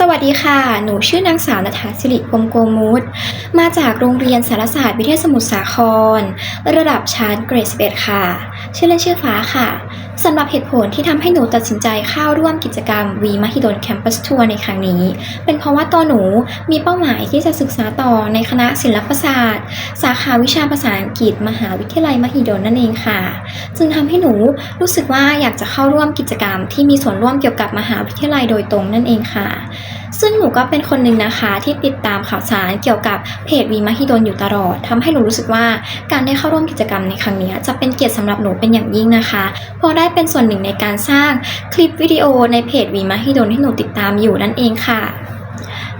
สวัสดีค่ะ หนูชื่อนางสาวนัฐาสิริพมโกมุตมาจากโรงเรียนสารศาสตร์วิเทศสมุทรสาคร ระดับชั้นเกรด11ค่ะ ชื่อเล่นชื่อฟ้าค่ะสำหรับเหตุผลที่ทำให้หนูตัดสินใจเข้าร่วมกิจกรรม V มหิดลแคมปัสทัวร์ในครั้งนี้ เป็นเพราะว่าตัวหนูมีเป้าหมายที่จะศึกษาต่อในคณะศิลปศาสตร์ สาขาวิชาภาษาอังกฤษ มหาวิทยาลัยมหิดลนั่นเองค่ะ จึงทำให้หนูรู้สึกว่าอยากจะเข้าร่วมกิจกรรม ที่มีส่วนร่วมเกี่ยวกับมหาวิทยาลัยโดยตรงนั่นเองค่ะ ซึ่งหนูก็เป็นคนหนึ่งนะคะที่ติดตามข่าวสารเกี่ยวกับเพจวีมหิดลอยู่ตลอดทำให้หนูรู้สึกว่าการได้เข้าร่วมกิจกรรมในครั้งนี้จะเป็นเกียรติสำหรับหนูเป็นอย่างยิ่งนะคะเพราะได้เป็นส่วนหนึ่งในการสร้างคลิปวิดีโอในเพจวีมหิดลที่หนูติดตามอยู่นั่นเองค่ะ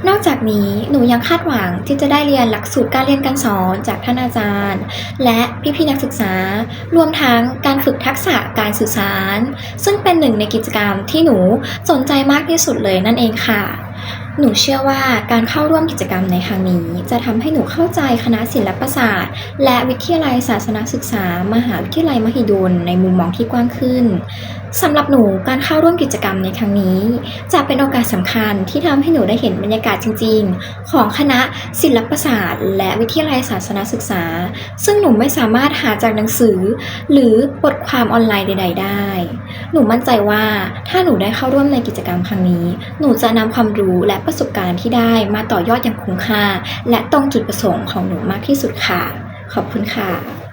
นอกจากนี้หนูยังคาดหวังที่จะได้เรียนหลักสูตรการเรียนการสอนจากท่านอาจารย์ และพี่ๆนักศึกษา รวมทั้งการฝึกทักษะการสื่อสาร ซึ่งเป็นหนึ่งในกิจกรรมที่หนูสนใจมากที่สุดเลยนั่นเองค่ะ หนูเชื่อว่าการเข้าร่วมกิจกรรมในครั้งนี้ จะทำให้หนูเข้าใจคณะศิลปศาสตร์ และวิทยาลัยศาสนศึกษา มหาวิทยาลัยมหิดลในมุมมองที่กว้างขึ้นสำหรับหนูการเข้าร่วมกิจกรรมในครั้งนี้ จะเป็นโอกาสสำคัญที่ทำให้หนูได้เห็นบรรยากาศจริง ๆ ของคณะศิลปศาสตร์ และวิทยาลัยศาสนศึกษา ซึ่งหนูไม่สามารถหาจากหนังสือ หรือบทความออนไลน์ใด ๆ ได้ หนูมั่นใจว่าถ้าหนูได้เข้าร่วมในกิจกรรมครั้งนี้ หนูจะนำความรู้และประสบการณ์ที่ได้มาต่อยอดอย่างคุ้มค่า และตรงจุดประสงค์ของหนูมากที่สุดค่ะ ขอบคุณค่ะ